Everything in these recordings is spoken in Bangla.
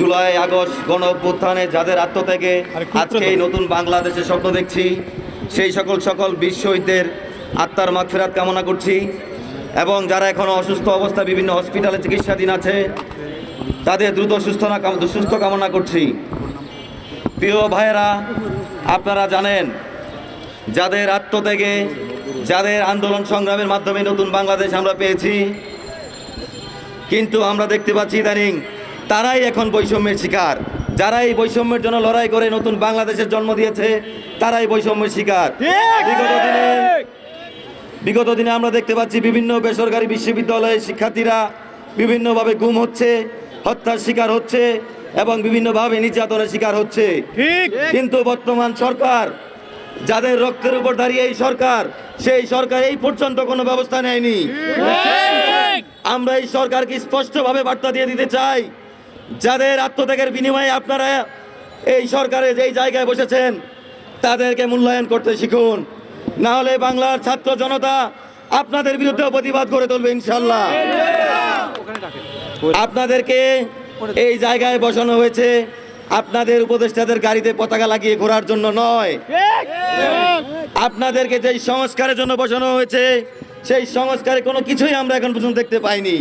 জুলাই আগস্ট গণ অভ্যুত্থানে যাদের আত্মত্যাগে আজকে এই নতুন বাংলাদেশের স্বপ্ন দেখছি সেই সকল সকল বীর শহীদদের আত্মার মাগফেরাত কামনা করছি। এবং যারা এখনও অসুস্থ অবস্থা বিভিন্ন হসপিটালে চিকিৎসাধীন আছে তাদের দ্রুত সুস্থ না সুস্থ কামনা করছি। প্রিয় ভাইয়েরা আপনারা জানেন যাদের আত্মত্যাগে যাদের আন্দোলন সংগ্রামের মাধ্যমে নতুন বাংলাদেশ আমরা পেয়েছি কিন্তু আমরা দেখতে পাচ্ছি ইদানিং তারাই এখন বৈষম্যের শিকার। যারা এই বৈষম্যের জন্য লড়াই করে নতুন বাংলাদেশের জন্ম দিয়েছে তারাই বৈষম্যের শিকার। বিগত দিনে বিগত দিনে আমরা দেখতে পাচ্ছি বিভিন্ন বেসরকারি বিশ্ববিদ্যালয়ের শিক্ষার্থীরা বিভিন্নভাবে গুম হচ্ছে হত্যার শিকার হচ্ছে এবং বিভিন্নভাবে নির্যাতনের শিকার হচ্ছে। কিন্তু বর্তমান সরকার যাদের রক্তের উপর দাঁড়িয়ে এই সরকার সেই সরকার এই পর্যন্ত কোনো ব্যবস্থা নেয়নি। আমরা এই সরকারকে স্পষ্টভাবে বার্তা দিয়ে দিতে চাই যাদের আত্মত্যাগের বিনিময়ে আপনারা এই সরকারে যেই জায়গায় বসেছেন, তাদেরকে মূল্যায়ন করতে শিখুন। না হলে বাংলার ছাত্র জনতা আপনাদের বিরুদ্ধে প্রতিবাদ করে তুলবে ইনশাল্লাহ আপনাদেরকে এই জায়গায় বসানো হয়েছে। আপনাদের উপদেষ্টাদের গাড়িতে পতাকা লাগিয়ে ঘোরার জন্য নয়। আপনাদেরকে যেই সংস্কারের জন্য বসানো হয়েছে, সেই সংস্কারে কোনো কিছুই আমরা এখন পর্যন্ত দেখতে পাইনি।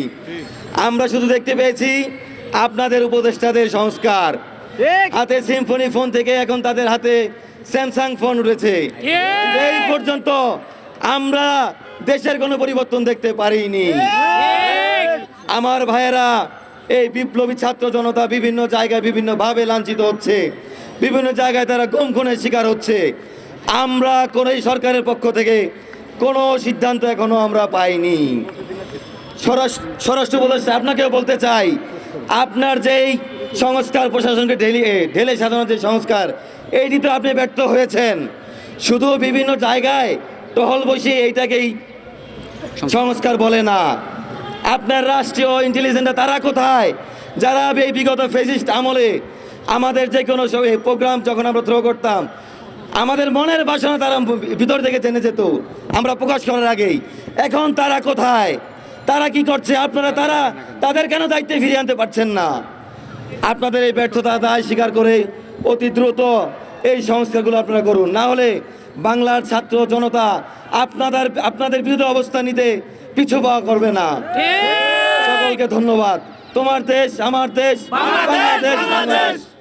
আমরা শুধু দেখতে পেয়েছি আপনাদের উপদেষ্টাদের সংস্কার। হাতে সিম্ফনি ফোন থেকে এখন তাদের হাতে স্যামসাং ফোন উঠেছে। এই পর্যন্ত আমরা দেশের কোনো পরিবর্তন দেখতে পারিনি। আমার ভাইয়েরা এই বিপ্লবী ছাত্র জনতা বিভিন্ন জায়গায় বিভিন্নভাবে লাঞ্ছিত হচ্ছে। বিভিন্ন জায়গায় তারা গুম খুনের শিকার হচ্ছে। আমরা কোন সরকারের পক্ষ থেকে কোনো সিদ্ধান্ত এখনও আমরা পাইনি। স্বরাষ্ট্র স্বরাষ্ট্র উপদেষ্টা আপনাকেও বলতে চাই আপনার যেই সংস্কার প্রশাসনকে ঢেলে ঢেলে সাজানোর যে সংস্কার, এইটি তো আপনি ব্যর্থ হয়েছেন। শুধু বিভিন্ন জায়গায় টহল বসিয়ে এইটাকেই সংস্কার বলে না। আপনার রাষ্ট্রীয় ইন্টেলিজেন্সটা তারা কোথায়? যারা এই বিগত ফেসিস্ট আমলে আমাদের যে কোনো প্রোগ্রাম যখন আমরা থ্রো করতাম, আমাদের মনের বাসনা তারা ভিতর থেকে জেনে যেত আমরা প্রকাশ করার আগেই। এখন তারা কোথায়? তারা কি করছে? আপনারা তারা তাদের কেন দায়িত্বে ফিরিয়ে আনতে পারছেন না? আপনাদের এই ব্যর্থতা দায় স্বীকার করে অতি দ্রুত এই সংস্কারগুলো আপনারা করুন। না হলে বাংলার ছাত্র জনতা আপনাদের আপনাদের বিরুদ্ধে অবস্থান নিতে পিছু পাওয়া করবে না। সকলকে ধন্যবাদ। তোমার দেশ আমার দেশ বাংলাদেশ বাংলাদেশ।